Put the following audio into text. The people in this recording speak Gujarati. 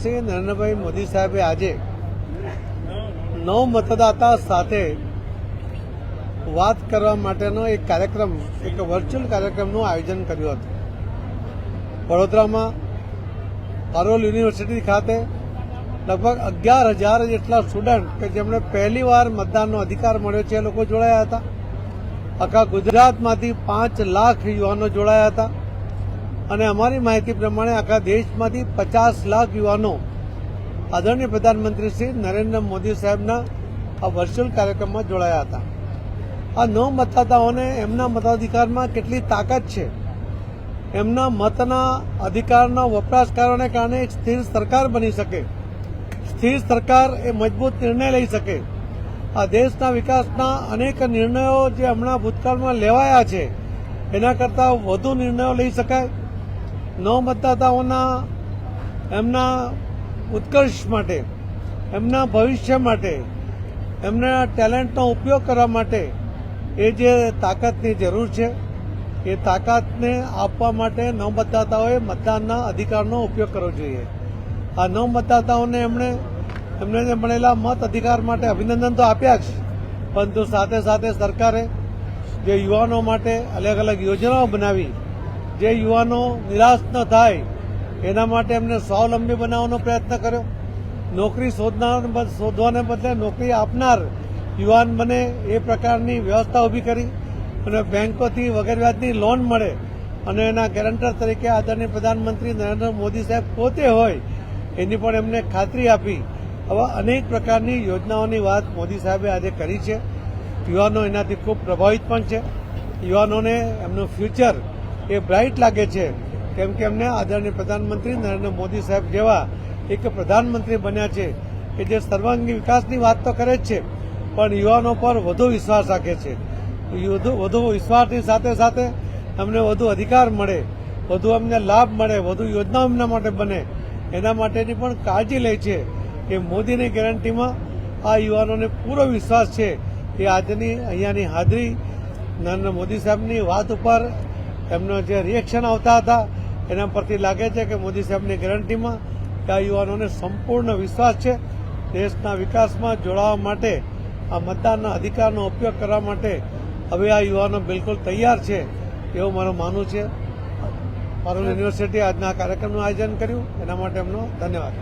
શ્રી નરેન્દ્રભાઈ મોદી સાહેબે આજે નવ મતદાતા સાથે વાત કરવા માટેનો એક કાર્યક્રમ, એક વર્ચ્યુઅલ કાર્યક્રમનું આયોજન કર્યું હતું. વડોદરામાં પારોલ યુનિવર્સિટી ખાતે લગભગ અગિયાર હજાર જેટલા સ્ટુડન્ટ કે જેમણે પહેલી વાર મતદાનનો અધિકાર મળ્યો છે એ લોકો જોડાયા હતા. આખા ગુજરાતમાંથી પાંચ લાખ યુવાનો જોડાયા હતા. અને અમારી માહિતી પ્રમાણે આખા દેશમાંથી પચાસ લાખ યુવાનો આદરણીય પ્રધાનમંત્રી શ્રી નરેન્દ્ર મોદી સાહેબના આ વર્ચ્યુઅલ કાર્યક્રમમાં જોડાયા હતા. આ નવ મતદાતાઓને એમના મતાધિકારમાં કેટલી તાકાત છે? એમના મતના અધિકારના વપરાશકારોને કારણે એક સ્થિર સરકાર બની શકે? સ્થિર સરકાર એ મજબૂત નિર્ણય લઈ શકે? આ દેશના વિકાસના અનેક નિર્ણયો જે હમણાં ભૂતકાળમાં લેવાયા છે, એના કરતાં વધુ નિર્ણયો લઈ શકાય? નવ મતદાતાઓના એમના ઉત્કર્ષ માટે, એમના ભવિષ્ય માટે, એમના ટેલેન્ટનો ઉપયોગ કરવા માટે એ જે તાકાતની જરૂર છે, એ તાકાતને આપવા માટે નવ મતદાતાઓએ મતદાનના અધિકારનો ઉપયોગ કરવો જોઈએ. આ નવ મતદાતાઓને એમણે, એમને મળેલા મત અધિકાર માટે અભિનંદન તો આપ્યા જ, પરંતુ સાથે સાથે સરકારે જે યુવાનો માટે અલગ અલગ યોજનાઓ બનાવી જે યુવાનો નિરાશ ન થાય, એના માટે એમને સ્વાવલંબી બનાવવાનો પ્રયત્ન કર્યો. નોકરી શોધનાર શોધવાને બદલે નોકરી આપનાર યુવાન બને એ પ્રકારની વ્યવસ્થા ઊભી કરી અને બેંકોથી વગેરે વ્યાજની લોન મળે અને એના ગેરંટર તરીકે આદરણીય પ્રધાનમંત્રી નરેન્દ્ર મોદી સાહેબ પોતે હોય, એની પણ એમને ખાતરી આપી. આવા અનેક પ્રકારની યોજનાઓની વાત મોદી સાહેબે આજે કરી છે. યુવાનો એનાથી ખૂબ પ્રભાવિત પણ છે. યુવાનોને એમનું ફ્યુચર એ બ્રાઇટ લાગે છે. કેમ કે એમને આદરણીય પ્રધાનમંત્રી નરેન્દ્ર મોદી સાહેબ જેવા એક પ્રધાનમંત્રી બન્યા છે કે જે સર્વાંગી વિકાસની વાત તો કરે જ છે, પણ યુવાનો પર વધુ વિશ્વાસ રાખે છે. વધુ વિશ્વાસની સાથે સાથે અમને વધુ અધિકાર મળે, વધુ અમને લાભ મળે, વધુ યોજનાઓ એમના માટે બને. એના માટેની પણ કાળજી લે છે કે મોદીની ગેરંટીમાં આ યુવાનોને પૂરો વિશ્વાસ છે કે આજની અહીંયાની હાજરી નરેન્દ્ર મોદી સાહેબની વાત ઉપર એમનો જે રિએક્શન આવતા હતા એના પરથી લાગે છે કે મોદી સાહેબની ગેરંટીમાં કે આ યુવાનોને સંપૂર્ણ વિશ્વાસ છે. દેશના વિકાસમાં જોડાવા માટે આ મતદાનના અધિકારનો ઉપયોગ કરવા માટે હવે આ યુવાનો બિલકુલ તૈયાર છે એવું મારું માનવું છે. પારુલ યુનિવર્સિટી આજના કાર્યક્રમનું આયોજન કર્યું. એના માટે એમનો ધન્યવાદ.